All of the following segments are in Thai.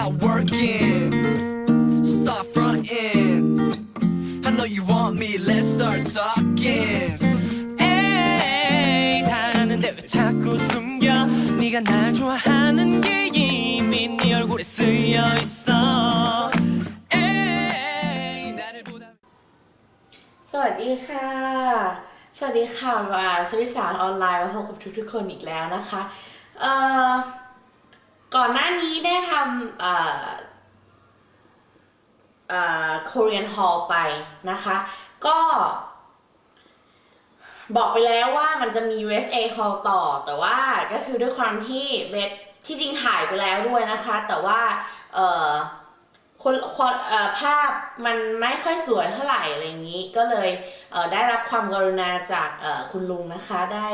stop working, Stop fronting. I know you want me, let's start talking. 에 이, 다는데 왜 자꾸 숨 겨? 네가 날 좋아하는 게 이미 네 얼굴에 쓰여 있 어. 에 이, 나를 보 다. สวัสดีค่ะ สวัสดีค่ะมาชวิสารออนไลน์มาพบกับทุกๆคนอีกแล้วนะคะ เอ่อ ก่อนหน้านี้ได้ทำเอ่อเอ่อ Korean Hall ไปนะคะ ก็ บอกไปแล้วว่ามันจะมี USA Hall ต่อ แต่ว่าก็คือด้วยความที่เบสที่จริงถ่ายไปแล้วด้วยนะคะ แต่ว่า เอ่อคนคนเออภาพมันไม่ค่อยสวยเท่าไหร่อะไรอย่างนี้ ก็เลยเออได้รับความกรุณาจากเออคุณลุงนะคะ ได้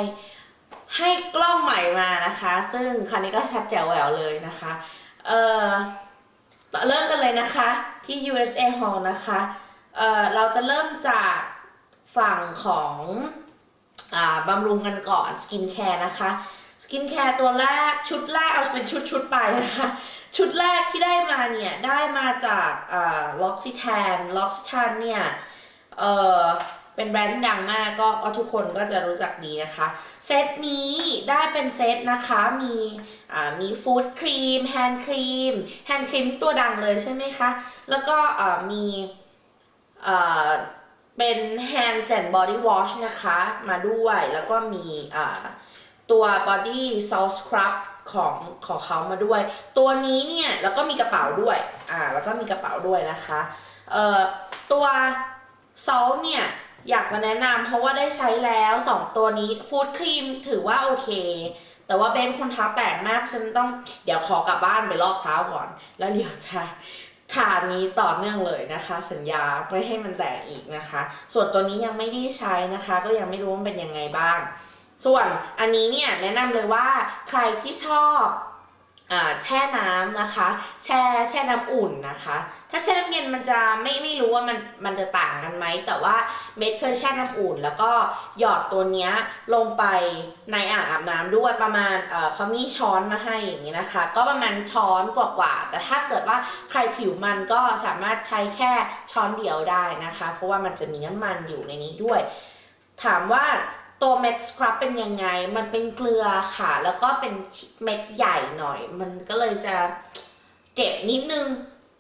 ให้กล้องใหม่มานะคะ ซึ่งคราวนี้ก็ชัดแจ๋วแหววเลยนะคะเอ่อเริ่มกันเลยนะคะที่ USA Hall นะคะเอ่อเราจะเริ่มจากฝั่งของอ่าบำรุงกันก่อนสกินแคร์นะคะสกินแคร์ตัวแรกชุดแรกเอาเป็นชุดชุดไปนะคะชุดแรกที่ได้มาเนี่ย ได้มาจากล็อกซิแทนล็อกซิแทนเนี่ยเออ เป็นแบรนด์ที่ดังมากก็ทุกคนก็จะรู้จักดีนะคะ เซตนี้ได้เป็นเซตนะคะมีมีฟู้ดครีมแฮนด์ครีมแฮนด์ครีมตัวดังเลยใช่ไหมคะ แล้วก็มีเป็น Hands and Body Wash นะคะมาด้วยแล้วก็มีตัว body salt scrub ของของเขามาด้วย ตัวนี้เนี่ยแล้วก็มีกระเป๋าด้วยอ่าแล้วก็มีกระเป๋าด้วยนะคะเอ่อตัว salt เนี่ย อยากจะแนะนำเพราะว่าได้ใช้แล้ว 2 ตัวนี้ฟูดครีมถือว่าโอเค แต่ว่าเบนคนเท้าแตกมากฉันต้องเดี๋ยวขอกลับบ้านไปลอกเท้าก่อน แล้วเดี๋ยวจะทานนี้ต่อเนื่องเลยนะคะ สัญญาไม่ให้มันแตกอีกนะคะ ส่วนตัวนี้ยังไม่ได้ใช้นะคะ ก็ยังไม่รู้ว่ามันเป็นยังไงบ้าง ส่วนอันนี้เนี่ยแนะนำเลยว่าใครที่ชอบ แช่น้ำนะคะ แช่แช่น้ำอุ่นนะคะ ถ้าแช่น้ำเย็นมันจะไม่ไม่รู้ว่ามันมันจะต่างกันไหมแต่ว่าเมดเคยแช่น้ำอุ่น แล้วก็หยอดตัวเนี้ยลงไปในอ่างอาบน้ำด้วยประมาณเออเขามีช้อนมาให้อย่างนี้นะคะ ก็ประมาณช้อนกว่าๆแต่ถ้าเกิดว่าใครผิวมันก็สามารถใช้แค่ช้อนเดียวได้นะคะ เพราะว่ามันจะมีน้ำมันอยู่ในนี้ด้วย ถามว่า ตัวเม็ดสครับเป็นยังไง มันเป็นเกลือค่ะ แล้วก็เป็นเม็ดใหญ่หน่อย มันก็เลยจะเจ็บนิดนึง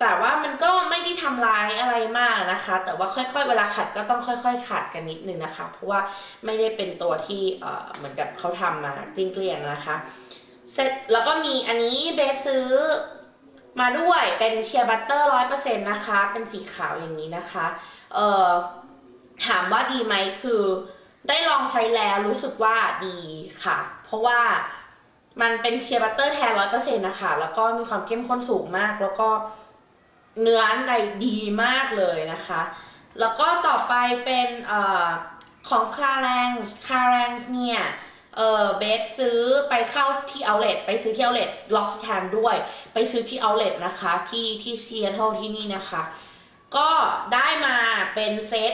แต่ว่ามันก็ไม่ได้ทำร้ายอะไรมากนะคะ แต่ว่าค่อยๆ เวลาขัดก็ต้องค่อยๆ ขัดกันนิดนึงนะคะ เพราะว่าไม่ได้เป็นตัวที่เหมือนกับเขาทำมาเกลี้ยงๆนะคะ เสร็จแล้วก็มีอันนี้เบสซื้อมาด้วยเป็นเชียร์บัตเตอร์ร้อยเปอร์เซ็นต์นะคะ เป็นสีขาวอย่างนี้นะคะ เอ่อถามว่าดีไหมคือ ได้ลองใช้แล้วรู้สึกว่าดีค่ะ เพราะว่ามันเป็นเชียร์บัตเตอร์แทนร้อยเปอร์เซ็นต์นะคะ แล้วก็มีความเข้มข้นสูงมาก แล้วก็เนื้อในดีมากเลยนะคะ แล้วก็ต่อไปเป็นอของคาแรงคาแรงเนี่ยเออเบสซื้อไปเข้าที่เอาเล t ไปซื้อที่เอาเล t ล็อกสแทนด้วย ไปซื้อที่เอาเล t นะคะที่ที่เซียร์เทลที่นี่นะคะ ก็ได้มาเป็นเซต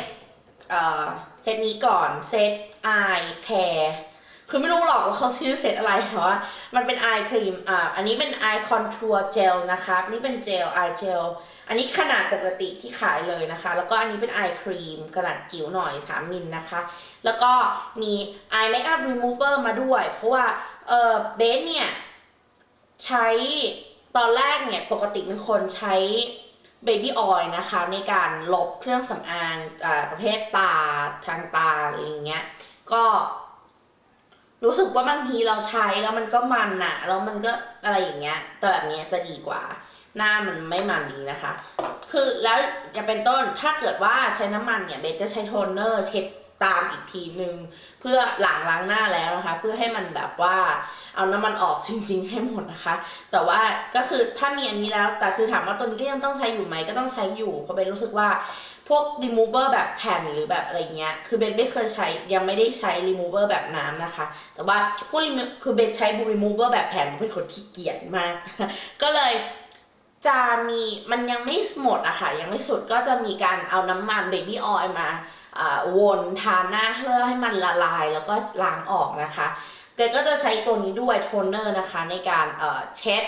เอ่อ เซตนี้ก่อนเซต eye care คือไม่รู้หรอกว่าเขาชื่อเซตอะไรแต่ว่ามันเป็น eye cream อ่าอันนี้เป็น eye contour gel นะคะนนี้เป็น gel eye gel อันนี้ขนาดปกติที่ขายเลยนะคะ แล้วก็อันนี้เป็น eye cream ขนาดจิ๋วหน่อย 3มิลนะคะ แล้วก็มี eye makeup remover มาด้วย เพราะว่าเออเบสเนี่ย ใช้ตอนแรกเนี่ย ปกติเป็นคนใช้ บบี้ออยนะคะ ในการลบเครื่องสำอางอประเภทตาทางตาอะไรเงี้ย ก็รู้สึกว่าบางทีเราใช้แล้วมันก็มันอะแล้วมันก็อะไรอย่างเงี้ย แต่แบบเนี้ยจะดีกว่า หน้ามันไม่มันดีนะคะ คือแล้วจะเป็นต้นถ้าเกิดว่าใช้น้ำมันเนี่ยเบสจะใช้โทนเนอร์เช็ด ตามอีกทีนึง เพื่อหลังล้างหน้าแล้วนะคะ เพื่อให้มันแบบว่าเอาน้ำมันออกจริง ๆ ให้หมดนะคะ แต่ว่าก็คือถ้ามีอันนี้แล้ว แต่คือถามว่าตัวนี้ก็ยังต้องใช้อยู่ไหมก็ต้องใช้อยู่เพราะเบนรู้สึกว่าพวก remover แบบแผ่นหรือแบบอะไรเงี้ย คือเบนไม่เคยใช้ ยังไม่ได้ใช้ remover แบบน้ำนะคะ แต่ว่าพวก remo- คือเบนใช้ remover แบบแผ่นเป็นคนที่เกียจมาก ก็เลยจะมีมันยังไม่หมดอะค่ะ ยังไม่สุดก็จะมีการเอาน้ำมัน baby oil มาอ่า วนทาหน้าเพื่อให้มันละลายแล้วก็ล้างออกนะคะเกดก็จะใช้ตัวนี้ด้วยโทนเนอร์นะคะ ในการเช็ด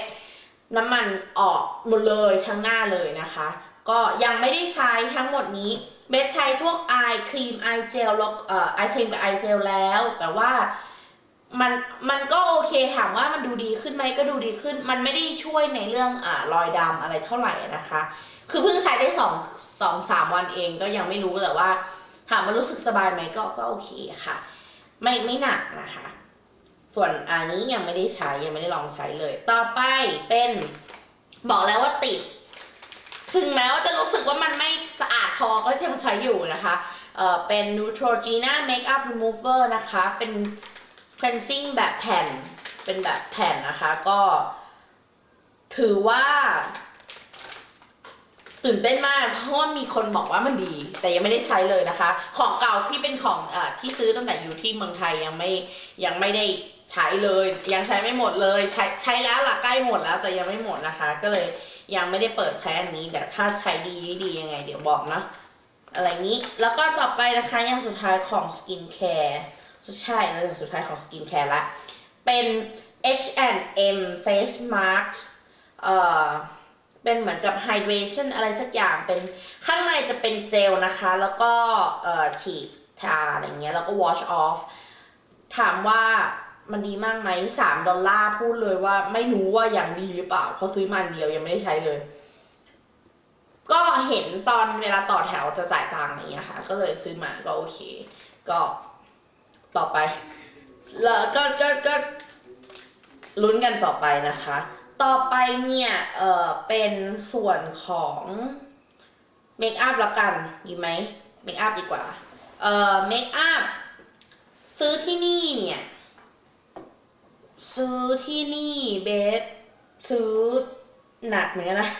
น้ำมันออกหมดเลยทั้งหน้าเลยนะคะ ก็ยังไม่ได้ใช้ทั้งหมดนี้เบสใช้พวกไอครีมไอเจลแล้วอ่อไอครีมกับไอเจลแล้ว แต่ว่ามันมันก็โอเคถามว่ามันดูดีขึ้นไหมก็ดูดีขึ้น มันไม่ได้ช่วยในเรื่องอ่ารอยดำอะไรเท่าไหร่นะคะ คือเพิ่งใช้ได้สองสองสามวันเองก็ยังไม่รู้แต่ว่า ถามว่ารู้สึกสบายไหมก็ก็โอเคค่ะ ไม่ไม่หนักนะคะ ส่วนอันนี้ยังไม่ได้ใช้ยังไม่ได้ลองใช้เลย ต่อไปเป็นบอกแล้วว่าติด ถึงแม้ว่าจะรู้สึกว่ามันไม่สะอาดพอก็ยังใช้อยู่นะคะเอ่อเป็น Neutrogena Makeup Remover นะคะ เป็น cleansing แบบแผ่น เป็นแบบแผ่นนะคะ ก็ ถือว่า ตื่นเต้นมากเพราะว่ามีคนบอกว่ามันดี แต่ยังไม่ได้ใช้เลยนะคะ ของเก่าที่เป็นของเอ่อที่ซื้อตั้งแต่อยู่ที่เมืองไทยยังไม่ยังไม่ได้ใช้เลย ยังใช้ไม่หมดเลยใช้ใช้แล้วล่ะใกล้หมดแล้วแต่ยังไม่หมดนะคะ ก็เลยยังไม่ได้เปิดใช้อันนี้แต่ถ้าใช้ดีดียังไง เดี๋ยวบอกนะอะไรนี้แล้วก็ต่อไปนะคะอย่างสุดท้ายของสกินแคร์ใช่แล้วอย่างสุดท้ายของสกินแคร์ละเป็น H&M Face Mask เอ่อ เป็นเหมือนกับ hydration อะไรสักอย่างเป็นข้างในจะเป็นเจลนะคะ แล้วก็เอ่อฉีดทาอะไรเงี้ยแล้วก็ wash off ถามว่ามันดีมากไหมสามดอลลาร์พูดเลยว่าไม่รู้ว่าอย่างดีหรือเปล่าเพราะซื้อมาอันเดียวยังไม่ได้ใช้เลย ก็เห็นตอนเวลาต่อแถวจะจ่ายตังค์อะไรเงี้ยค่ะ ก็เลยซื้อมาก็โอเค ก็ต่อไป แล้วก็ก็ก็ลุ้นกันต่อไปนะคะ ต่อไปเนี่ย เออเป็นส่วนของเมคอัพละกันดีไหมเมคอัพดีกว่า เออเมคอัพซื้อที่นี่เนี่ย ซื้อที่นี่เบสซื้อหนักเหมือนกันนะ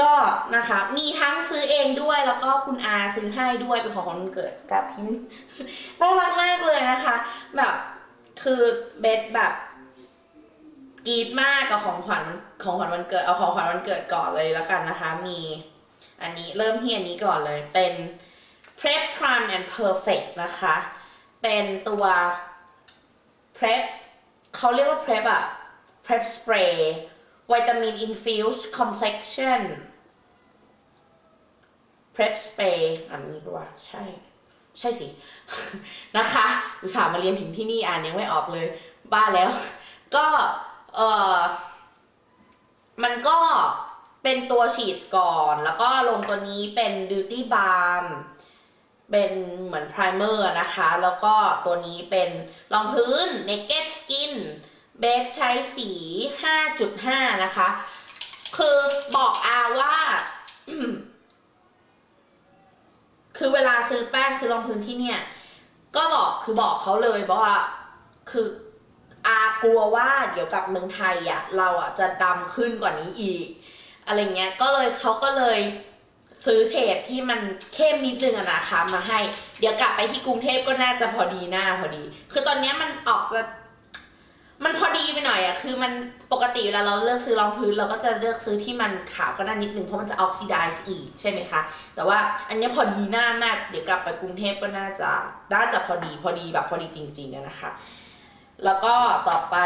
ก็นะคะมีทั้งซื้อเองด้วยแล้วก็คุณอาซื้อให้ด้วยเป็นของขวัญวันเกิดกับที่นี่น่ารักมากเลยนะคะ แบบคือเบสแบบ กรีดมากกับของขวัญของขวัญวันเกิดเอาของขวัญวันเกิดก่อนเลยแล้วกันนะคะ มีอันนี้เริ่มที่อันนี้ก่อนเลยเป็น Prep Prime and Perfect นะคะ เป็นตัว Prep เขาเรียกว่า Prep อะ Prep Spray วิตามิน Infused Complexion Prep Spray อันนี้ด้วยใช่ ใช่สิ นะคะ อุตส่าห์มาเรียนถึงที่นี่อ่านยังไม่ออกเลย บ้าแล้ว ก็ เออมันก็เป็นตัวฉีดก่อน แล้วก็ลงตัวนี้เป็น Beauty Balm เป็นเหมือน primer นะคะ แล้วก็ตัวนี้เป็นรองพื้น Naked Skin เบสใช้สี 5.5 นะคะ คือบอกอาว่า คือเวลาซื้อแป้งซื้อรองพื้นที่เนี่ย ก็บอกคือบอกเขาเลยบอกว่า คือ อากลัวว่าเดี๋ยวกลับเมืองไทยอะเราอะจะดำขึ้นกว่านี้อีก อะไรเงี้ยก็เลยเขาก็เลยซื้อเฉดที่มันเข้มนิดนึงอะนะคะมาให้ เดี๋ยวกลับไปที่กรุงเทพก็น่าจะพอดีหน้าพอดี คือตอนเนี้ยมันออกจะ มันพอดีไปหน่อยอะคือมันปกติเวลาเราเลือกซื้อรองพื้น เราก็จะเลือกซื้อที่มันขาวก็น่านิดนึงเพราะมันจะออกซิไดซ์อีกใช่ไหมคะ แต่ว่าอันนี้พอดีหน้ามาก เดี๋ยวกลับไปกรุงเทพก็น่าจะน่าจะพอดีพอดีแบบพอดีจริงๆอะนะคะ แล้วก็ต่อไป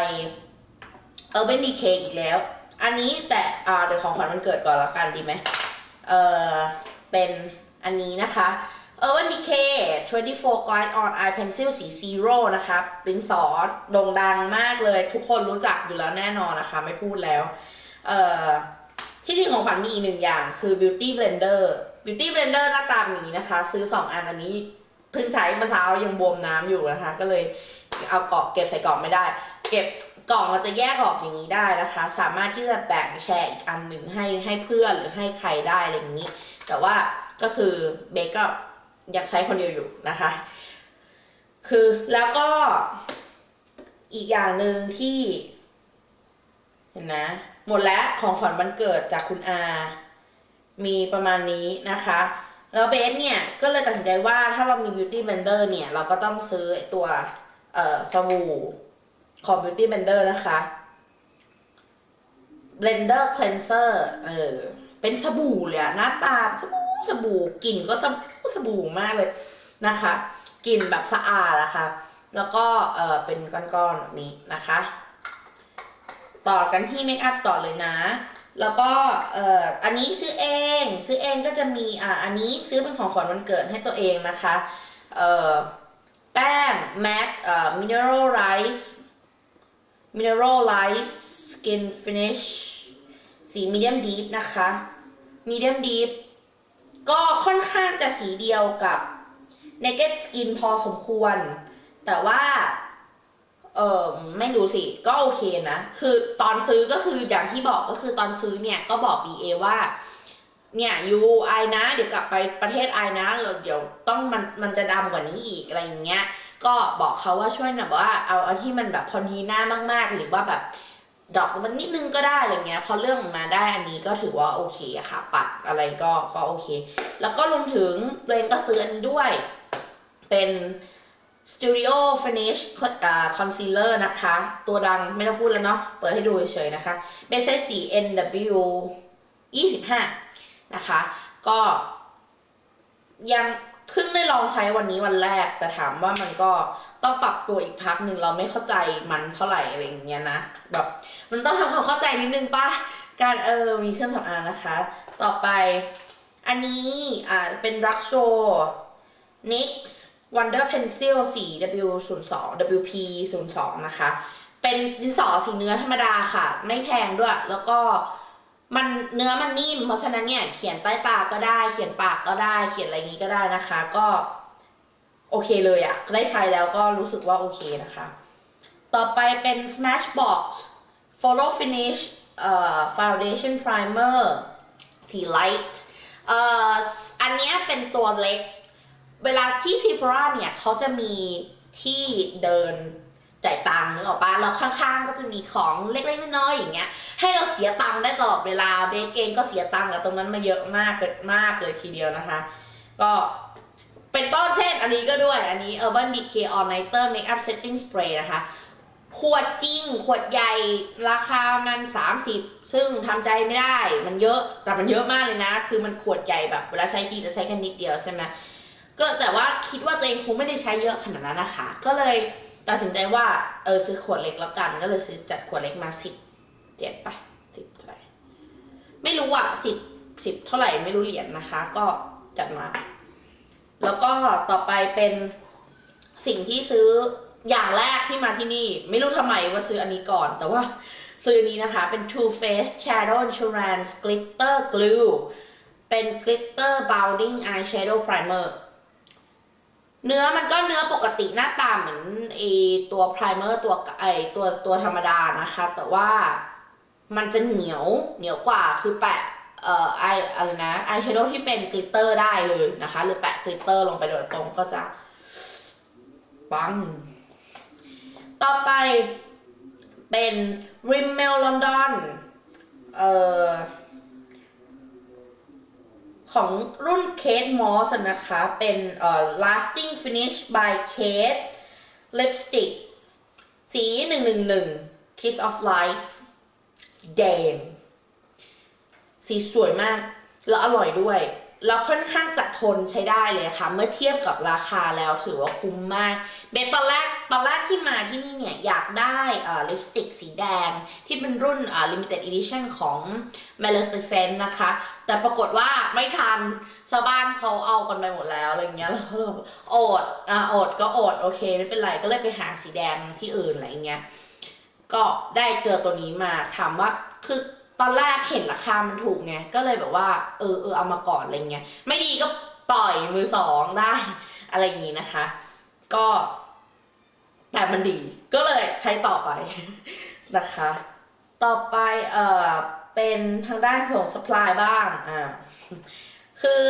เออเป็นดีเคอีกแล้ว อันนี้แต่อ่าเดี๋ยวของขวัญวันเกิดก่อนละกันดีไหมเออเป็นอันนี้นะคะ Urban Decay 24 Glide On Eye Pencil สี Zero นะคะปริ้นซอสโด่งดังมากเลย ทุกคนรู้จักอยู่แล้วแน่นอนนะคะ ไม่พูดแล้วเอ่อที่จริงของขวัญมีอีกหนึ่งอย่างคือ Beauty Blender Beauty Blender หน้าตาแบบนี้นะคะ ซื้อ 2 อันอันนี้เพิ่งใช้เมื่อเช้ายังบวมน้ำอยู่นะคะ ก็เลย เอากล่องเก็บใส่กล่องไม่ได้ เก็บกล่องมันจะแยกออกอย่างนี้ได้นะคะ สามารถที่จะแบ่งแชร์อีกอันหนึ่งให้ให้เพื่อนหรือให้ใครได้อะไรอย่างนี้ แต่ว่าก็คือเบคก็อยากใช้คนเดียวอยู่นะคะ คือแล้วก็อีกอย่างหนึ่งที่ เห็นนะ หมดแล้วของขวัญวันเกิดจากคุณอา มีประมาณนี้นะคะแล้วเบสเนี่ย ก็เลยตัดสินใจว่าถ้าเรามี beauty blender เนี่ย เราก็ต้องซื้อตัว เอ่อสบู่ของ beauty blender นะคะ blender cleanser เออ เป็นสบู่เลยอะหน้าตาสบู่สบู่กลิ่นก็สบู่สบู่มากเลยนะคะกลิ่นแบบสะอาดนะคะ แล้วก็เออเป็นก้อนๆแบบนี้นะคะ ต่อกันที่เมคอัพต่อเลยนะ แล้วก็เอ่ออันนี้ซื้อเอง ซื้อเองก็จะมีอ่าอันนี้ซื้อเป็นของขวัญวันเกิดให้ตัวเองนะคะ เอ่อ แป้ง MAC เอ่อ Mineral Rice Mineral Rice Skin Finish สี Medium Deep นะคะ Medium Deep ก็ค่อนข้างจะสีเดียวกับ Naked Skin พอสมควร แต่ว่า เออไม่รู้สิ ก็โอเคนะ คือตอนซื้อก็คืออย่างที่บอกก็คือตอนซื้อเนี่ย ก็บอก BA ว่า เนี่ยยูไอนะ เดี๋ยวกลับไปประเทศไอนะเดี๋ยวต้องมันมันจะดำกว่านี้อีกอะไรอย่างเงี้ย ก็บอกเขาว่าช่วยหน่อยว่าเอาเอาที่มันแบบพอดีหน้ามาก ๆ หรือว่าแบบดอกมันนิดนึงก็ได้อะไรเงี้ยพอเรื่องมาได้อันนี้ก็ถือว่าโอเคค่ะ ปัดอะไรก็ก็โอเค แล้วก็รวมถึงตัวเองก็ซื้ออันนี้ด้วย เป็น Studio Finish อ่า Concealer นะคะ ตัวดังไม่ต้องพูดแล้วเนาะเปิดให้ดูเฉยๆนะคะ ไม่ใช่สี NW 25 นะคะ ก็ยังเพิ่งได้ลองใช้วันนี้วันแรก แต่ถามว่ามันก็ต้องปรับตัวอีกพักหนึ่งเราไม่เข้าใจมันเท่าไหร่อะไรอย่างเงี้ยนะแบบมันต้องทำความเข้าใจนิดนึงป่ะการเออมีเครื่องสำอางนะคะ ต่อไปอันนี้อ่าเป็นรักโช NYX Wonder Pencil 4 W02 WP 02นะคะ เป็นดินสอสีเนื้อธรรมดาค่ะ ไม่แพงด้วย แล้วก็ มันเนื้อมันนิ่มเพราะฉะนั้นเนี่ยเขียนใต้ตาก็ได้ เขียนปากก็ได้ เขียนอะไรงนี้ก็ได้นะคะ ก็โอเคเลยอะได้ใช้แล้วก็รู้สึกว่าโอเคนะคะ ต่อไปเป็น Smashbox Follow Finish เอ่อ Foundation Primer สี light เอ่ออันนี้เป็นตัวเล็ก เวลาที่ซีฟราเนี่ยเขาจะมีที่เดิน จ่ายตังค์นึกออกปะแล้วข้างๆก็จะมีของเล็กๆน้อยๆอย่างเงี้ย ให้เราเสียตังค์ได้ตลอดเวลาเบสเองก็เสียตังค์กับตรงนั้นมาเยอะมากเลยมากเลยทีเดียวนะคะ ก็เป็นต้นเช่นอันนี้ก็ด้วยอันนี้ Urban Decay All Nighter Makeup Setting Spray นะคะ ขวดจริง ขวดใหญ่ราคามัน 30 ซึ่งทำใจไม่ได้มันเยอะแต่มันเยอะมากเลยนะ คือมันขวดใหญ่แบบเวลาใช้ทีจะใช้แค่นิดเดียวใช่ไหมก็แต่ว่าคิดว่าตัวเองคงไม่ได้ใช้เยอะขนาดนั้นนะคะ ก็เลย ตัดสินใจว่าเออซื้อขวดเล็กแล้วกัน ก็เลยซื้อจัดขวดเล็กมาสิบเจ็ดไปสิบเท่าไหร่ไม่รู้อะสิบสิบเท่าไหร่ไม่รู้เหรียญนะคะ ก็จัดมา แล้วก็ต่อไปเป็นสิ่งที่ซื้ออย่างแรกที่มาที่นี่ ไม่รู้ทำไมว่าซื้ออันนี้ก่อน แต่ว่าซื้ออนนี้นะคะ เป็น Too Faced Shadow Insurance Glitter Glue เป็น Glitter Bounding Eyeshadow Primer เนื้อมันก็เนื้อปกติหน้าตาเหมือนไอตัวไพรเมอร์ตัวไอตัวตัวธรรมดานะคะ แต่ว่ามันจะเหนียวเหนียวกว่าคือแปะเอ่อไออะไรนะไอแชโดว์ที่เป็นกลิตเตอร์ได้เลยนะคะ หรือแปะกลิตเตอร์ลงไปโดยตรงก็จะปัง ต่อไปเป็น Rimmel London เอ่อ ของรุ่น Kate Moss อะนะคะ เป็นเอ่อ lasting finish by Kate lipstick สี 111 kiss of life สีแดง สีสวยมาก แล้วอร่อยด้วย แล้วค่อนข้างจะทนใช้ได้เลยค่ะ เมื่อเทียบกับราคาแล้วถือว่าคุ้มมาก เบสตอนแรกตอนแรกที่มาที่นี่เนี่ย อยากได้ลิปสติกสีแดง ที่เป็นรุ่น limited edition ของ Maleficent นะคะ แต่ปรากฏว่าไม่ทันชาวบ้านเขาเอากันไปหมดแล้วอะไรเงี้ยแล้วก็เลยแบบโอดอะอดก็อดโอเค ไม่เป็นไรก็เลยไปหาสีแดงที่อื่นอะไรเงี้ยก็ได้เจอตัวนี้มาถามว่าคือ ตอนแรกเห็นราคามันถูกไง ก็เลยแบบว่า เออเออเอามาก่อนอะไรเงี้ย ไม่ดีก็ปล่อยมือสองได้ อะไรอย่างนี้นะคะ ก็ แต่มันดี ก็เลยใช้ต่อไปนะคะ ต่อไป เออเป็นทางด้านของ supply บ้าง อ่า คือ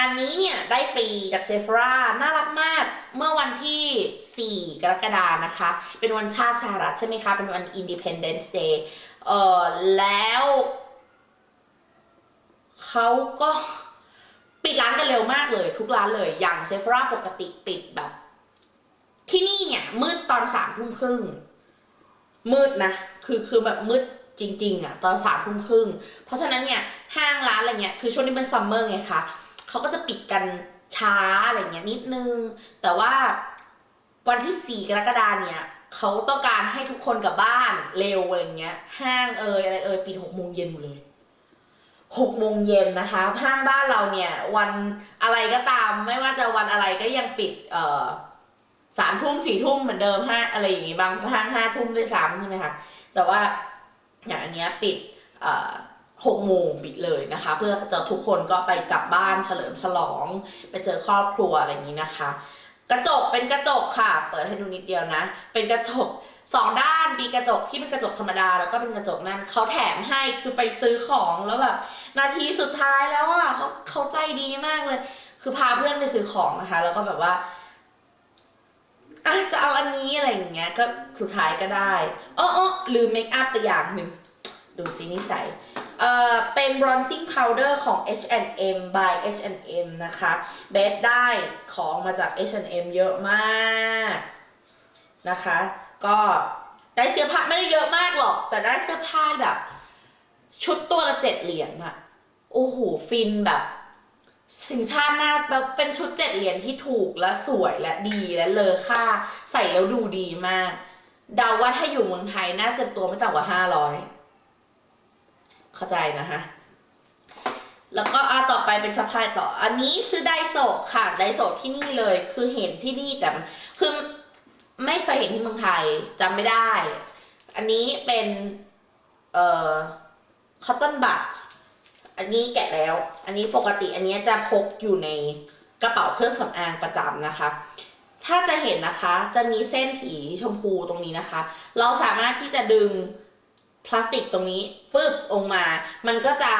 อันนี้เนี่ย ได้ฟรีจากเซฟราน่ารักมาก เมื่อวันที่ 4 กรกฎานะคะ เป็นวันชาติสหรัฐใช่ไหมคะ เป็นวัน Independence Day เออแล้วเขาก็ปิดร้านกันเร็วมากเลย ทุกร้านเลย อย่างเซฟราปกติปิดแบบ ที่นี่เนี่ย มืดตอนสามทุ่มครึ่งมืดนะ คือคือแบบมืดจริง ๆ อะ ตอนสามทุ่มครึ่งเพราะฉะนั้นเนี่ยห้างร้านอะไรเงี้ยคือช่วงนี้เป็นซัมเมอร์ไงคะเขาก็จะปิดกันช้าอะไรเงี้ยนิดนึง แต่ว่าวันที่สี่กรกฎาเนี่ย เขาต้องการให้ทุกคนกลับบ้านเร็วอะไรเงี้ย ห้างเอยอะไรเอยปิดหกโมงเย็นหมดเลยหกโมงเย็นนะคะห้างบ้านเราเนี่ย วันอะไรก็ตาม ไม่ว่าจะวันอะไรก็ยังปิด เอ่อสามทุ่มสี่ทุ่มเหมือนเดิมห้าอะไรอย่างงี้บางห้างห้าทุ่มด้วยซ้ำใช่ไหมคะแต่ว่าอย่างอันเนี้ยปิดเอ่อหกโมงปิดเลยนะคะ เพื่อจะทุกคนก็ไปกลับบ้านเฉลิมฉลอง ไปเจอครอบครัวอะไรอย่างนี้นะคะ กระจกเป็นกระจกค่ะ เปิดให้ดูนิดเดียวนะ เป็นกระจกสองด้านมีกระจกที่เป็นกระจกธรรมดา แล้วก็เป็นกระจกนั่นเขาแถมให้คือไปซื้อของแล้วแบบ นาทีสุดท้ายแล้วอะเขาเขาใจดีมากเลย คือพาเพื่อนไปซื้อของนะคะ แล้วก็แบบว่าอะจะเอาอันนี้อะไรอย่างเงี้ยก็สุดท้ายก็ได้อ้อออลืมเมคอัพไปอย่างหนึ่งดูซินิสัย เอ่อเป็น bronzing powder ของ H&M by H&M นะคะเบสได้ของมาจาก H&M เยอะมากนะคะ ก็ได้เสื้อผ้าไม่ได้เยอะมากหรอก แต่ได้เสื้อผ้าแบบ ชุดตัวละเจ็ดเหรียญอะโอ้โหฟินแบบสินชาติหน้าแบบเป็นชุดเจ็ดเหรียญที่ถูกและสวยและดีและเลอค่า ใส่แล้วดูดีมาก เดาว่าถ้าอยู่เมืองไทยน่าจะตัวไม่ต่ำกว่าห้าร้อย เข้าใจนะคะ แล้วก็อะต่อไปเป็นสะพายต่อ อันนี้ซื้อไดโซค่ะไดโซที่นี่เลย คือเห็นที่นี่แต่คือไม่เคยเห็นที่เมืองไทยจำไม่ได้ อันนี้เป็นเอ่อคอตตอนบัตอันนี้แกะแล้ว อันนี้ปกติอันนี้จะพกอยู่ในกระเป๋าเครื่องสำอางประจำนะคะ ถ้าจะเห็นนะคะ จะมีเส้นสีชมพูตรงนี้นะคะ เราสามารถที่จะดึง พลาสติกตรงนี้ฟึบออกมา มันก็จะ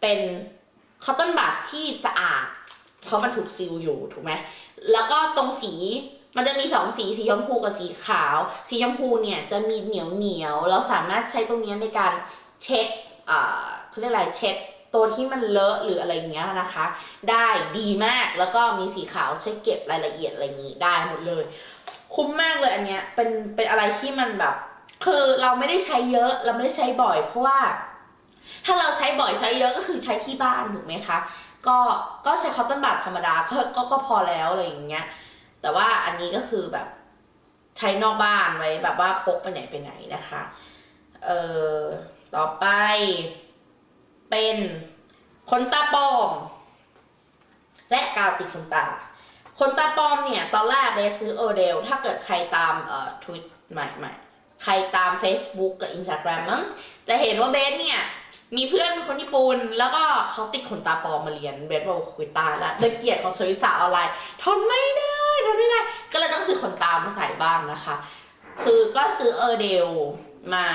เป็นคอตตอนบัดที่สะอาด เพราะมันถูกซีลอยู่ถูกไหมแล้วก็ตรงสีมันจะมีสองสีสีชมพูกับสีขาว สีชมพูเนี่ยจะมีเหนียวเหนียวเราสามารถใช้ตรงนี้ในการเช็ดเขาเรียกอะไรเช็ดตัวที่มันเลอะหรืออะไรอย่างเงี้ยนะคะ ได้ดีมากแล้วก็มีสีขาวใช้เก็บรายละเอียดอะไรอย่างงี้ได้หมดเลย คุ้มมากเลยอันเนี้ยเป็นเป็นอะไรที่มันแบบ คือเราไม่ได้ใช้เยอะเราไม่ได้ใช้บ่อย เพราะว่า ถ้าเราใช้บ่อยใช้เยอะก็คือใช้ที่บ้านถูกไหมคะก็ก็ใช้คอตตอนบัดธรรมดาก็ก็ก็พอแล้วอะไรอย่างเงี้ย แต่ว่าอันนี้ก็คือแบบใช้นอกบ้านไว้แบบว่าพกไปไหนไปไหนนะคะเอ่อต่อไปเป็นขนตาปลอม และกาวติดขนตาขนตาปลอมเนี่ย ตอนแรกเบสซื้อโอเดลถ้าเกิดใครตามเอ่อทวิตใหม่ ใครตาม Facebook กับ Instagram มั้งจะเห็นว่าเบสเนี่ย มีเพื่อนคนญี่ปุ่น แล้วก็เขาติดขนตาปลอมมาเรียนเบสบอกคุยตาละด้วยเกียรติของสวิสาออนไลน์ทนไม่ได้ทนไม่ได้ ก็เลยต้องซื้อขนตามาใส่บ้างนะคะ คือก็ซื้อเออเดลมา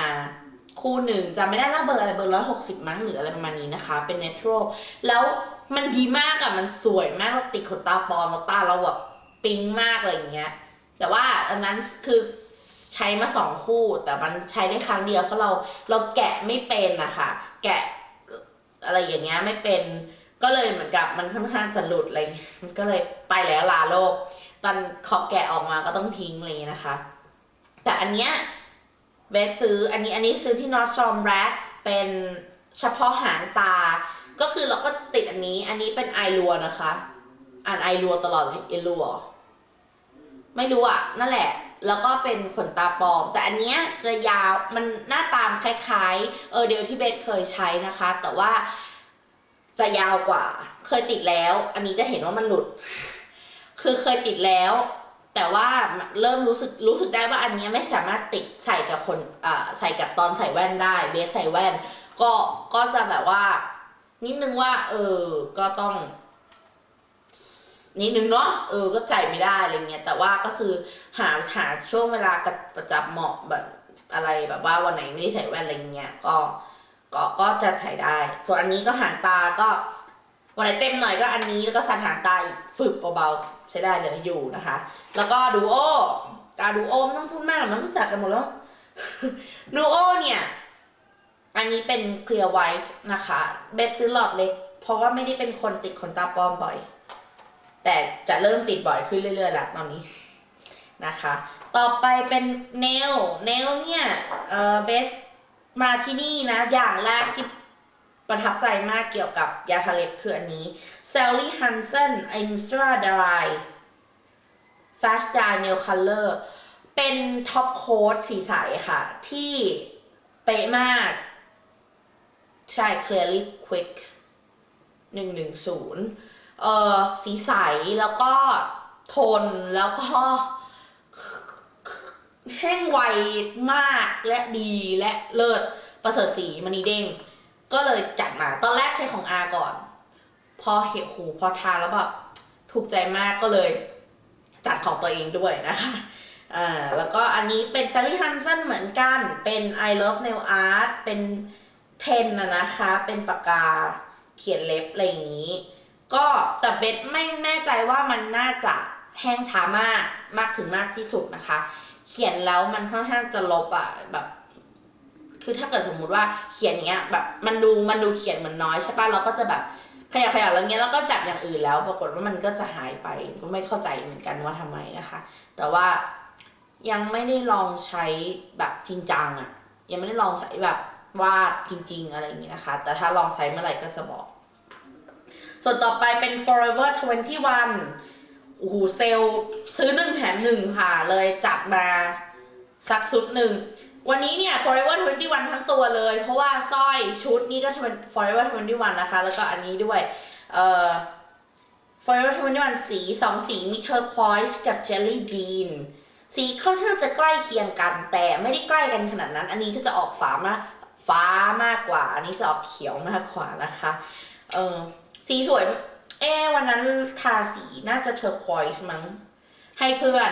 คู่หนึ่งจำไม่ได้ละเบอร์อะไรเบอร์ร้อยหกสิบมั้งหรืออะไรประมาณนี้นะคะ เป็นเนเชอรัลแล้วมันดีมากอะมันสวยมากเราติดขนตาปลอมแล้วตาเราแบบปิ๊งมากอะไรอย่างเงี้ย แต่ว่าอันนั้นคือ ช้มาสองคู่ แต่มันใช้ได้ครั้งเดียวเพราะเราเราแกะไม่เป็นนะคะแกะอะไรอย่างเงี้ยไม่เป็นก็เลยเหมือนกับมันค่อนข้างจะหลุดอะไรเงี้ยมันก็เลยไปแล้วลาโลก ตอนขอแกะออกมาก็ต้องทิ้งอะไรเงี้ยนะคะ แต่อันเนี้ยเบสซื้ออันนี้อันนี้ซื้อที่ Nordstrom Rack เป็นเฉพาะหางตา ก็คือเราก็ติดอันนี้ อันนี้เป็นไอรัวนะคะ อ่านไอรัวตลอดเลยเอรัวไม่รู้อะ นั่นแหละ แล้วก็เป็นขนตาปลอม แต่อันเนี้ยจะยาวมันหน้าตามคล้ายๆเออเดียวที่เบสเคยใช้นะคะ แต่ว่าจะยาวกว่า เคยติดแล้ว อันนี้จะเห็นว่ามันหลุด คือเคยติดแล้ว แต่ว่าเริ่มรู้สึกรู้สึกได้ว่าอันนี้ไม่สามารถติดใส่กับคนอ่าใส่กับตอนใส่แว่นได้ เบสใส่แว่น ก็ก็จะแบบว่านิดนึงว่า เออ ก็ต้อง นิดนึงเนาะเออก็ใส่ไม่ได้อะไรเงี้ยแต่ว่าก็คือหาหาช่วงเวลากระประจับเหมาะแบบอะไรแบบว่าวันไหนไม่ได้ใส่แว่นอะไรเงี้ยก็ก็ก็จะถ่ายได้ ส่วนอันนี้ก็หางตาก็วันไหนเต็มหน่อยก็อันนี้แล้วก็สันหางตาอีกฝึกเบาๆใช้ได้เลยอยู่นะคะ แล้วก็ดูโอกาดูโอไม่ต้องพูดมากหรอกมันรู้จักกันหมดแล้วดูโอเนี่ย อันนี้เป็น clear white นะคะเบสซื้อหลอดเล็ก เพราะว่าไม่ได้เป็นคนติดขนตาปลอมบ่อย แต่จะเริ่มติดบ่อยขึ้นเรื่อยๆล้วตอนนี้นะคะ ต่อไปเป็นเนลเนลเนี่ยเออเบสมาที่นี่นะ อย่างแรกที่ประทับใจมากเกี่ยวกับยาทาเล็บคืออันนี้ Sally Hansen Extra Dry Fast Dry Nail Color เเป็นท็อปโค้ดสีใสค่ะ ที่เป๊ะมาก ใช่ clearly quick หนึ่งหนึ่งศูนย์ เออสีใสแล้วก็ทนแล้วก็แห้งไวมากและดีและเลิศประเสริฐสีมณีเด้ง ก็เลยจัดมาตอนแรกใช้ของอาก่อน พอเห็นหูพอทานแล้วแบบถูกใจมากก็เลยจัดของตัวเองด้วยนะคะอ่าแล้วก็อันนี้เป็น Sally Hansen เหมือนกัน เป็น I love nail art เป็นเพนนะนะคะ เป็นปากกาเขียนเล็บอะไรอย่างนี้ ก็แต่เบสไม่แน่ใจว่ามันน่าจะแห้งช้ามากมากถึงมากที่สุดนะคะ เขียนแล้วมันค่อนข้างจะลบอะแบบ คือถ้าเกิดสมมุติว่าเขียนอย่างเงี้ย แบบมันดูมันดูเขียนเหมือนน้อยใช่ปะเราก็จะแบบขยับขยับแล้วเงี้ยแล้วก็จับอย่างอื่นแล้ว ปรากฏว่ามันก็จะหายไปก็ไม่เข้าใจเหมือนกันว่าทำไมนะคะ แต่ว่ายังไม่ได้ลองใช้แบบจริงจังอะยังไม่ได้ลองใช้แบบวาดจริง ๆ อะไรอย่างงี้ยนะคะ แต่ถ้าลองใช้เมื่อไหร่ก็จะบอก ส่วนต่อไปเป็น forever 21โอ้โหเซลซื้อหนึ่งแถมหนึ่งค่ะเลยจัดมาสักชุดหนึ่ง วันนี้เนี่ย forever 21 ทั้งตัวเลย เพราะว่าสร้อยชุดนี้ก็ forever 21 นะคะ แล้วก็อันนี้ด้วย เอ่อ forever 21 สีสองสีมี turquoise กับ jelly bean สีค่อนข้างจะใกล้เคียงกัน แต่ไม่ได้ใกล้กันขนาดนั้น อันนี้ก็จะออกฟ้ามากฟ้ามากกว่า อันนี้จะออกเขียวมากกว่านะคะ เออ สีสวย เอ๊วันนั้นทาสีน่าจะเทอร์ควอยส์มั้ง ให้เพื่อน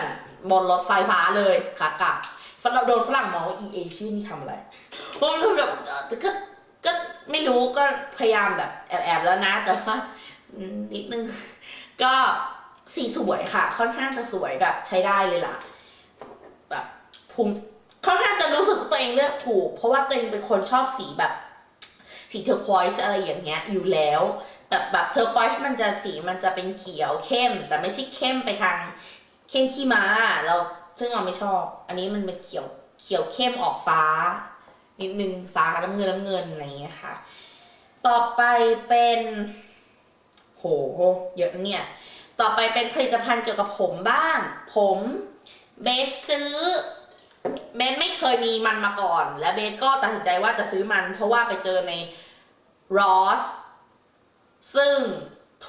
บนรถไฟฟ้าเลยขากลับฝรั่งโดนฝรั่งมองว่าอีเอเชียนี่ทำอะไรผมรู้แบบก็ก็ไม่รู้ก็พยายามแบบแอบๆแล้วนะ แต่ว่านิดนึง ก็สีสวยค่ะ ค่อนข้างจะสวยแบบใช้ได้เลยล่ะ แบบภูมิค่อนข้างจะรู้สึกตัวเองเลือกถูก เพราะว่าตัวเองเป็นคนชอบสีแบบ สีเทอร์ควอยส์อะไรอย่างเงี้ยอยู่แล้ว แต่แบบเทอร์ควอยส์มันจะสีมันจะเป็นเขียวเข้ม แต่ไม่ใช่เข้มไปทางเข้มขี้ม้าเราซึ่งเราไม่ชอบ อันนี้มันเป็นเขียวเขียวเข้มออกฟ้า นิดนึงฟ้าน้ำเงินน้ำเงินอะไรอย่างเงี้ยค่ะ ต่อไปเป็น โหเยอะเนี่ย ต่อไปเป็นผลิตภัณฑ์เกี่ยวกับผมบ้าง ผมเบสซื้อเบสไม่เคยมีมันมาก่อน และเบสก็ตัดสินใจว่าจะซื้อมัน เพราะว่าไปเจอใน Ross ซึ่ง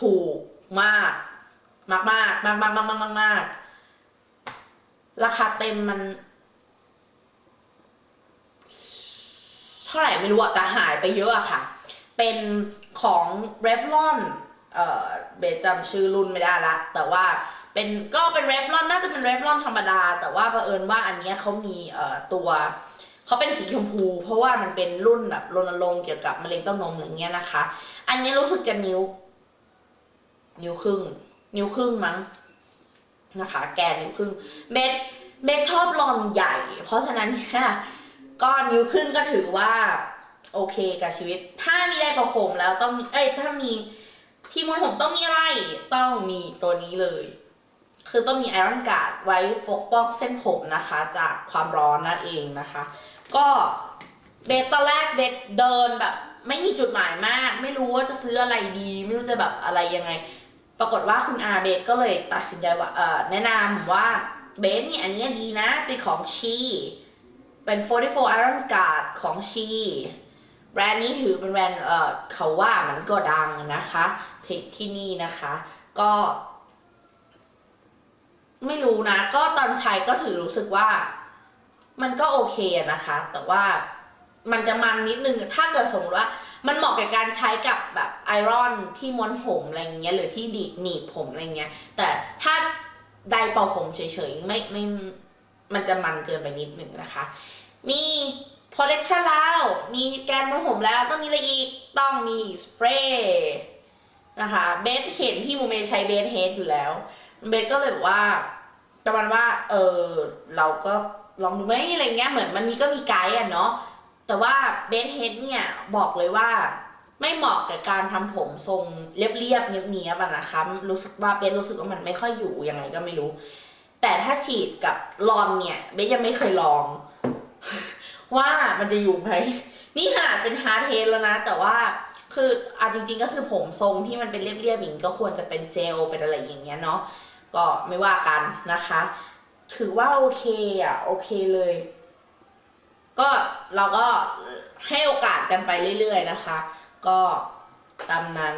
ถูกมากมากมากมากมากมากมากมากมากราคาเต็มมันเท่าไหร่ไม่รู้อะแต่หายไปเยอะอะค่ะ เป็นของ Revlon เอ่อเบจำชื่อรุ่นไม่ได้ละ แต่ว่าเป็นก็เป็น Revlon น่าจะเป็น Revlon ธรรมดา แต่ว่าเผอิญว่าอันเนี้ยเขามีเอ่อตัวเขาเป็นสีชมพู เพราะว่ามันเป็นรุ่นแบบรณรงค์เกี่ยวกับมะเร็งเต้านมอะไรเงี้ยนะคะ อันนี้รู้สึกจะนิ้ว นิ้วครึ่ง นิ้วครึ่งมั้งนะคะ แกนิ้วครึ่งเบสเบสชอบลอนใหญ่ เพราะฉะนั้นเนี่ยก็นิ้วครึ่งก็ถือว่า โอเคกับชีวิต ถ้ามีอะไรประผมแล้วต้องมีเอ้ยถ้ามีที่ม้วนผมต้องมีอะไรต้องมีตัวนี้เลย คือต้องมีไอรอนการ์ดไว้ปกป้องเส้นผมนะคะ จากความร้อนนั่นเองนะคะ ก็เบสตอนแรกเบสเดินแบบ ไม่มีจุดหมายมาก ไม่รู้ว่าจะซื้ออะไรดี ไม่รู้จะแบบอะไรยังไง ปรากฏว่าคุณอาเบสก็เลยตัดสินใจว่าเออแนะนำว่าเบสเนี่ยอันนี้ดีนะ เป็นของชีเป็น 44 Iron Guard ของชีแบรนด์นี้ถือเป็นแบรนด์เออเขาว่ามันก็ดังนะคะที่ที่นี่นะคะ ก็ ไม่รู้นะ ก็ตอนใช้ก็ถือรู้สึกว่า มันก็โอเคนะคะ แต่ว่า มันจะมันนิดนึงถ้าเกิดสมมติว่า มันเหมาะกับการใช้กับแบบไอรอนที่ม้วนผมอะไรเงี้ยหรือที่ดีดหนีบผมอะไรเงี้ย แต่ถ้าไดเป่าผมเฉยๆไม่ไม่มันจะมันเกินไปนิดนึงนะคะ มี protection แล้ว มีแกนม้วนผมแล้วต้องมีอะไรอีกต้องมีสเปรย์นะคะเบสเห็นพี่โมเมใช้เบสเฮดอยู่แล้วเบสก็เลยบอกว่าประมาณว่า เออเราก็ลองดูไหมอะไรเงี้ยเหมือนมันมีก็มีไกด์อะเนาะ แต่ว่าเบสเฮดเนี่ยบอกเลยว่าไม่เหมาะกับการทำผมทรงเรียบๆเนียบๆอะนะคะรู้สึกว่าเบสรู้สึกว่ามันไม่ค่อยอยู่ยังไงก็ไม่รู้ แต่ถ้าฉีดกับลอนเนี่ยเบสยังไม่เคยลอง ว่ามันจะอยู่ไหมนี่ขนาดเป็นฮาร์ดเฮดแล้วนะ แต่ว่าคืออะจริง ๆ ก็คือผมทรงที่มันเป็นเรียบๆอย่างนี้ก็ควรจะเป็นเจลเป็นอะไรอย่างเงี้ยเนาะก็ไม่ว่ากันนะคะ ถือว่าโอเคอะโอเคเลย ก็เราก็ให้โอกาสกันไปเรื่อยๆนะคะ ก็ตามนั้น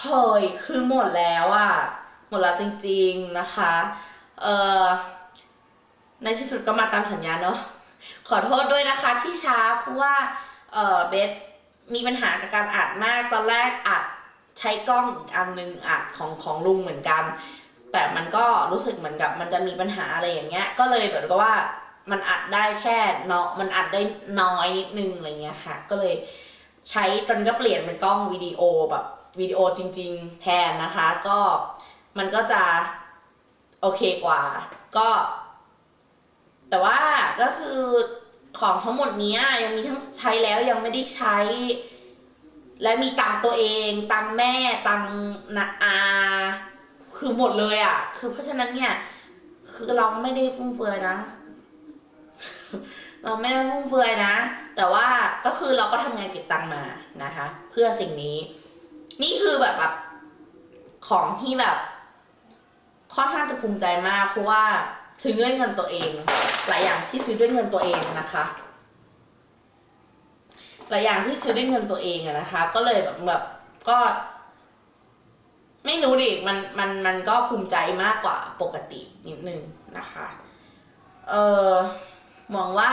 เฮ้ยคือหมดแล้วอะ่ะหมดแล้วจริงๆนะคะเออในที่สุดก็มาตามสัญญาเนาะขอโทษด้วยนะคะที่ช้าเพราะว่าเออเบสมีปัญหากับการอัดมากตอนแรกอัดใช้กล้องอีกอันนึงอัดของของลุงเหมือนกัน แต่มันก็รู้สึกเหมือนกับมันจะมีปัญหาอะไรอย่างเงี้ย ก็เลยแบบกับว่า มันอัดได้แค่เนาะมันอัดได้น้อยนิดนึงอะไรเงี้ยค่ะ ก็เลยใช้ตอนก็เปลี่ยนเป็นกล้องวิดีโอแบบวิดีโอจริง ๆ แทนนะคะ ก็มันก็จะโอเคกว่า ก็ แต่ว่าก็คือของทั้งหมดเนี้ยยังมีทั้งใช้แล้วยังไม่ได้ใช้ และมีตังตัวเอง ตังแม่ ตังนาอา คือหมดเลยอะ คือเพราะฉะนั้นเนี่ย คือเราไม่ได้ฟุ่มเฟือยนะ เราไม่ได้ฟุ่มเฟือยนะ แต่ว่าก็คือเราก็ทำงานเก็บตังค์มานะคะ เพื่อสิ่งนี้ นี่คือแบบแบบของที่แบบค่อนข้างจะภูมิใจมากเพราะว่าซื้อด้วยเงินตัวเอง หลายอย่างที่ซื้อด้วยเงินตัวเองนะคะหลายอย่างที่ซื้อด้วยเงินตัวเองอะนะคะ ก็เลยแบบแบบก็ ไม่รู้ดิมันมันมันก็ภูมิใจมากกว่าปกตินิดนึงนะคะ เออ มองว่า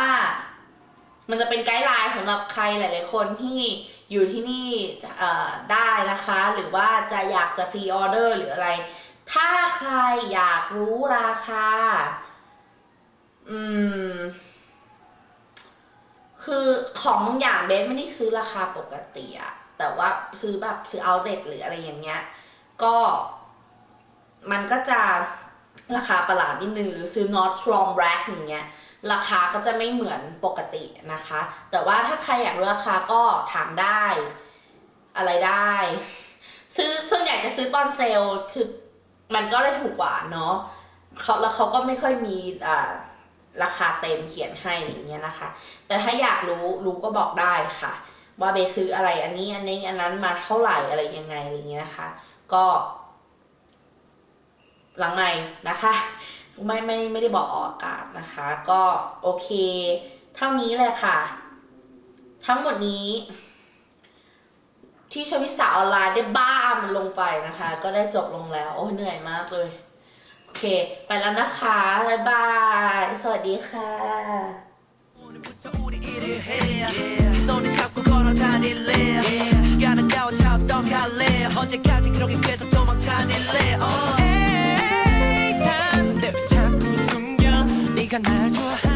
มันจะเป็นไกด์ไลน์สำหรับใครหลาย ๆ คนที่อยู่ที่นี่ได้นะคะ หรือว่าจะอยากจะพรีออเดอร์หรืออะไร ถ้าใครอยากรู้ราคา อืม คือของบางอย่างเบสไม่ได้ซื้อราคาปกติอะแต่ว่าซื้อแบบซื้อเอาเด็ดหรืออะไรอย่างเงี้ย ก็ มันก็จะราคาประหลาดนิดนึงหรือซื้อ not from rack อย่างเงี้ย ราคาก็จะไม่เหมือนปกตินะคะ แต่ว่าถ้าใครอยากรู้ราคาก็ถามได้อะไรได้ ซื้อส่วนใหญ่จะซื้อตอนเซลล์คือมันก็ได้ถูกกว่าเนาะเขาแล้วเขาก็ไม่ค่อยมีอ่าราคาเต็มเขียนให้อย่างเงี้ยนะคะ แต่ถ้าอยากรู้รู้ก็บอกได้ค่ะ ว่าเบซื้ออะไรอันนี้อันนี้อันนั้นมาเท่าไหร่อะไรยังไงอะไรเงี้ยนะคะ ก็ หลังไม่นะคะ ไม่ไม่ไม่ได้บอกออกอากาศนะคะ ก็โอเค เท่านี้เลยค่ะ ทั้งหมดนี้ ที่ชวิสาออนไลน์ได้บ้ามันลงไปนะคะ ก็ได้จบลงแล้ว โอ้ยเหนื่อยมากเลย โอเค ไปแล้วนะคะ บ๊ายบาย สวัสดีค่ะ 오늘부터 우리 일을 해 이 손을 잡고 걸어다닐래 시간은 가고 차 어떡할래 언제까지 그렇게 계속 도망다닐래 uh. 날 좋아